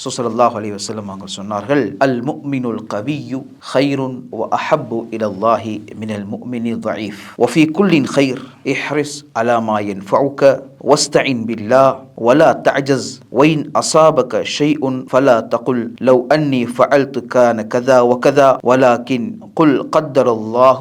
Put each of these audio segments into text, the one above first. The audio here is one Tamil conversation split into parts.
சுசல்லாஹ் அலி வசல்லம் அவங்க சொன்னார்கள் அல் முக்மினுல் கவியு ஹைருன் வ அஹப்பு இலல்லாஹி மினல் முக்மினி ضعيف وفي كل خير احرص على ما ينفعك واستعن بالله ولا تعجز وإن أصابك شيء فلا تقل لو أني فعلت كان كذا وكذا ولكن قل قدر الله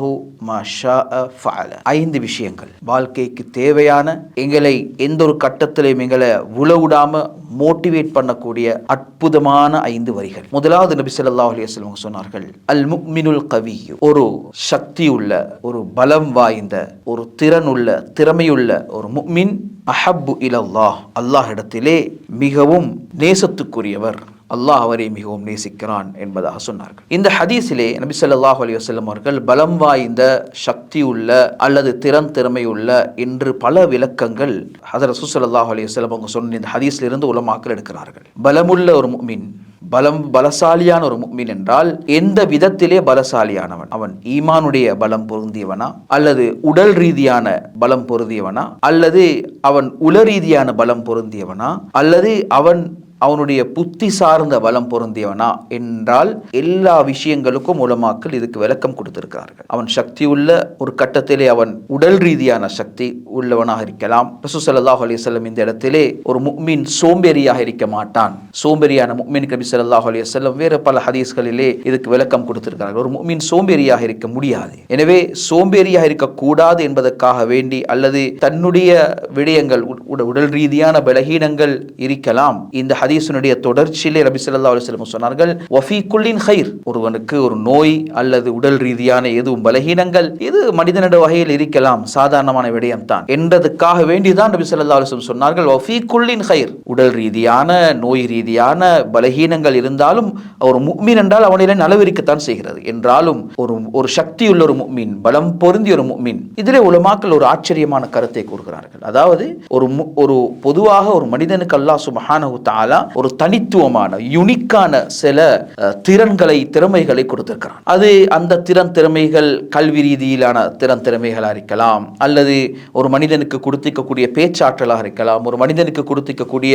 மஷா ஃபால ஐந்து விஷயங்கள். வாழ்க்கைக்கு தேவையான எங்களை எந்த ஒரு கட்டத்திலையும் எங்களை உளவுடாம மோட்டிவேட் பண்ணக்கூடிய அற்புதமான ஐந்து வரிகள். முதலாவது நபி சொல்லா அலிஸ்லம் சொன்னார்கள் அல் முக்மினுல் கவி ஒரு சக்தி உள்ள ஒரு பலம் வாய்ந்த ஒரு திறனுள்ள திறமையுள்ள ஒரு முக்மின் அஹப்பு இலல்லாஹ். அல்லாஹ் இடத்திலே மிகவும் நேசத்துக்குரியவர். அல்லாஹ் அவரை மிகவும் நேசிக்கிறான் என்பதாக சொன்னார்கள். இந்த ஹதீஸிலே நபி ஸல்லல்லாஹு அலி வசல்லம் அவர்கள் பலம் வாய்ந்த சக்தி உள்ள அல்லது திறன் திறமை உள்ள என்று பல விளக்கங்கள் ஹதரத் ஸல்லல்லாஹு அலி வசல்லம் அவங்க சொன்ன இந்த ஹதீஸிலிருந்து உலமாக்கல் எடுக்கிறார்கள். பலமுள்ள ஒரு மீன் பலம் பலசாலியான ஒரு மீன் என்றால் எந்த விதத்திலே பலசாலியானவன்? அவன் ஈமானுடைய பலம் பொருந்தியவனா? அல்லது உடல் ரீதியான பலம் பொருந்தியவனா? அல்லது அவன் உல ரீதியான பலம் பொருந்தியவனா? அல்லது அவன் அவனுடைய புத்தி சார்ந்த பலம் பொருந்தியவனா என்றால் எல்லா விஷயங்களுக்கும் உலமாக்கள் இதுக்கு விளக்கம் கொடுத்திருக்கிறார்கள். அவன் சக்தி உள்ள ஒரு கட்டத்திலே அவன் உடல் ரீதியான சக்தி உள்ளவனாக இருக்கலாம். ரசூசல்லாஹ் ஸல்லல்லாஹு அலைஹி இந்த இடத்திலே ஒரு முக்மின் சோம்பேறியாக இருக்க மாட்டான். சோம்பேறியான முக்மின் கபி சல்லாஹ் அலைஹி வேறு பல ஹதீஸ்களிலே இதுக்கு விளக்கம் கொடுத்திருக்கிறார்கள். ஒரு முக்மின் சோம்பேறியாக இருக்க முடியாது. எனவே சோம்பேறியாக இருக்கக்கூடாது என்பதற்காக வேண்டி அல்லது தன்னுடைய விடயங்கள் உட- உடல் ரீதியான பலகீனங்கள் இருக்கலாம். இந்த ஹதீஸினுடைய தொடர்ச்சியிலே ரபி சொல்லா அலுவலம் சொன்னார்கள் ஒஃபி குல்லின் ஹைர் ஒருவனுக்கு ஒரு நோய் அல்லது உடல் ரீதியான எதுவும் பலகீனங்கள் இது மனிதனிட வகையில் இருக்கலாம் சாதாரணமான விடயம்தான். என்றதுக்காக வேண்டிதான் நபி சொல்லா அலுவலம் சொன்னார்கள் ஒஃபி குல்லின் ஹைர் உடல் ரீதியான நோய் ரீதியான பலகீனங்கள் இருந்தாலும் ஒரு முக்மீன் என்றால் அவனிலே நலவிருக்கத்தான் செய்கிறது. என்றாலும் ஒரு ஒரு சக்தியுள்ள ஒரு முக்மீன் பலம் பொருந்திய ஒரு முக்மீன் இதிலே உலமாக்கள் ஒரு ஆச்சரியமான கருத்தை கூறுகிறார்கள். அதாவது ஒரு மு- ஒரு பொதுவாக ஒரு மனிதனுக்கு அல்லாஹ் தாலா தஆலா ஒரு தனித்துவமான யுனிக்கான சில திறன்களை திறமைகளை கொடுத்திருக்கிறான். அது அந்த திறன் திறமைகள் கல்வி ரீதியிலான திறன் திறமைகளாக இருக்கலாம் அல்லது ஒரு மனிதனுக்கு கொடுத்திருக்கக்கூடிய பேச்சாற்றலாக இருக்கலாம் ஒரு மனிதனுக்கு கொடுத்திருக்கக்கூடிய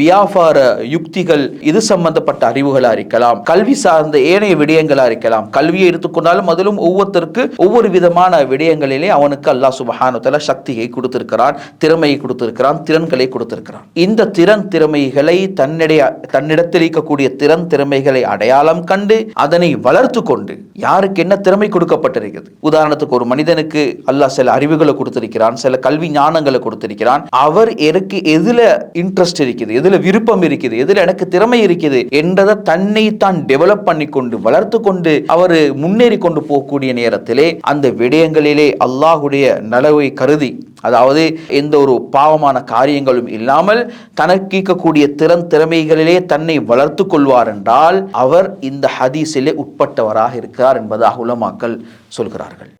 வியாபார யுக்திகள் இது சம்பந்தப்பட்ட அறிவுகளாக இருக்கலாம் கல்வி சார்ந்த ஏனைய விடயங்களாக இருக்கலாம். கல்வியை எடுத்துக்கொண்டாலும் அதிலும் ஒவ்வொருத்தருக்கு ஒவ்வொரு விதமான விடயங்களிலே அவனுக்கு அல்லாஹ் சுபஹானுத்தல சக்தியை கொடுத்திருக்கிறான் திறமையை கொடுத்திருக்கிறான் திறன்களை கொடுத்திருக்கிறான். இந்த திறன் திறமைகளை தன்னிடைய தன்னிடத்தில் இருக்கக்கூடிய திறன் திறமைகளை அடையாளம் கண்டு அதனை வளர்த்து கொண்டு யாருக்கு என்ன திறமை கொடுக்கப்பட்டிருக்கிறது? உதாரணத்துக்கு ஒரு மனிதனுக்கு அல்லாஹ் சில அறிவுகளை கொடுத்திருக்கிறான் சில கல்வி ஞானங்களை கொடுத்திருக்கிறான். அவர் எனக்கு எதுல இன்ட்ரெஸ்ட் இருக்குது எதுல விருப்பம் இருக்குது எதுல எனக்கு திறமை இருக்குது என்றதை தன்னை தான் டெவலப் பண்ணி கொண்டு வளர்த்து கொண்டு அவர் முன்னேறி கொண்டு போகக்கூடிய நேரத்திலே அந்த விடயங்களிலே அல்லாஹுடைய நலவை கருதி அதாவது எந்த ஒரு பாவமான காரியங்களும் இல்லாமல் தனக்கு இருக்கக்கூடிய திறன் திறமைகளிலே தன்னை வளர்த்து கொள்வார் என்றால் அவர் இந்த ஹதீஸிலே உட்பட்டவராக இருக்கிறார் என்பதாக உலமாக்கல் சொல்கிறார்கள்.